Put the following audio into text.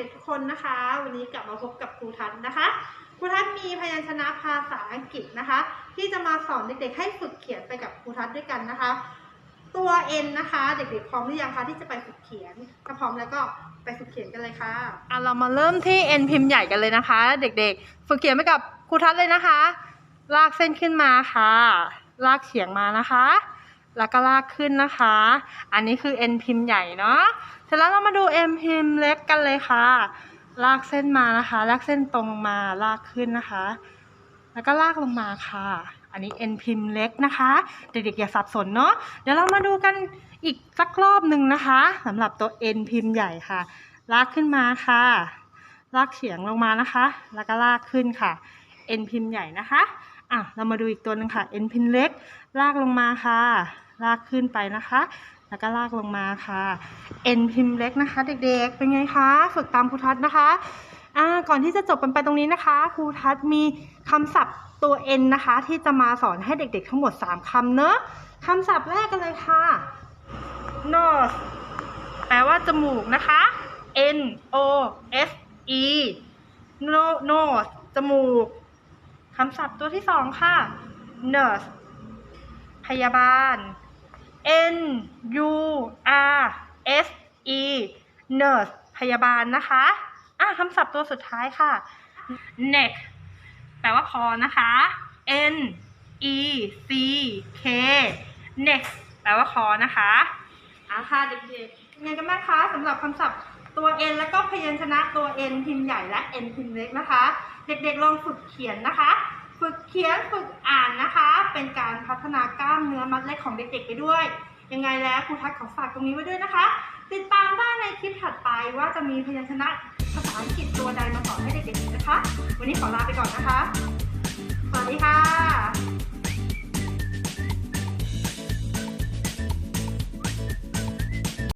ด็กๆทุกคนนะคะ วันนี้กลับมาพบกับครูทัศนนะคะครูทัศนมีพยัญชนะภาษาอังกฤษนะคะ ที่จะมาสอนเด็กๆให้ฝึกเขียนไปกับครูทัศนด้วยกันนะคะ ตัว n นะคะ เด็กๆพร้อมหรือยังคะที่จะไปฝึกเขียนถ้าพร้อมแล้วก็ไปฝึกเขียนกันเลยค่ะอะเรามาเริ่มที่ n พิมพ์ใหญ่กันเลยนะคะ เด็กๆ ฝึกเขียนไปกับครูทัศนเลยนะคะ ลากเส้นขึ้นมาค่ะ ลากเฉียงมานะคะ แล้วก็ลากขึ้นนะคะ อันนี้คือ N พิมพ์ใหญ่เนาะ เสร็จแล้วเรามาดู M พิมพ์เล็กกันเลยค่ะ ลากเส้นมานะคะ ลากเส้นตรงมาลากขึ้นนะคะ แล้วก็ลากลงมาค่ะ อันนี้ N พิมพ์เล็กนะคะ เด็กๆอย่าสับสนเนาะ เดี๋ยวเรามาดูกันอีกสักรอบหนึ่งนะคะสำหรับตัว N พิมพ์ใหญ่ค่ะ ลากขึ้นมาค่ะ ลากเฉียงลงมานะคะ แล้วก็ลากขึ้นค่ะ N พิมพ์ใหญ่นะคะอะเรามาดูอีกตัวหนึ่งค่ะ N พิมพ์เล็ก ลากลงมาค่ะ ลากขึ้นไปนะคะ แล้วก็ลากลงมาค่ะ N พิมพ์เล็กนะคะ เด็กๆ เป็นไงคะ ฝึกตามครูทัศน์นะคะอ่าก่อนที่จะจบกันไปตรงนี้นะคะ ครูทัศน์มีคำศัพท์ตัว N นะคะ ที่จะมาสอนให้เด็กๆ ทั้งหมด 3คำเนอะคำศัพท์แรกกันเลยค่ะ nose แปลว่าจมูกนะคะ N O S E no- nose จมูกคำศัพท์ตัวที่สองค่ะ nurse พยาบาล N U R S E nurse พยาบาลนะคะ อะคำศัพท์ตัวสุดท้ายค่ะ neck แปลว่าคอนะคะ N E C K neck แปลว่าคอนะคะอะค่ะเด็กๆเป็นไงกันบ้างคะสำหรับคำศัพท์ตัว N แล้วก็พยัญชนะตัว N พิมพ์ใหญ่และ N พิมพ์เล็กนะคะ เด็กๆลองฝึกเขียนนะคะ ฝึกเขียนฝึก ฒนากล้ามเนื้อมัดเล็กของเด็กๆไปด้วย ยังไงแล้วครูทัศน์ขอฝากตรงนี้ไว้ด้วยนะคะ ติดตามได้ในคลิปถัดไปว่าจะมีพยัญชนะภาษาอังกฤษตัวใดมาสอนให้เด็กๆนะคะ วันนี้ขอลาไปก่อนนะคะ สวัสดีค่ะ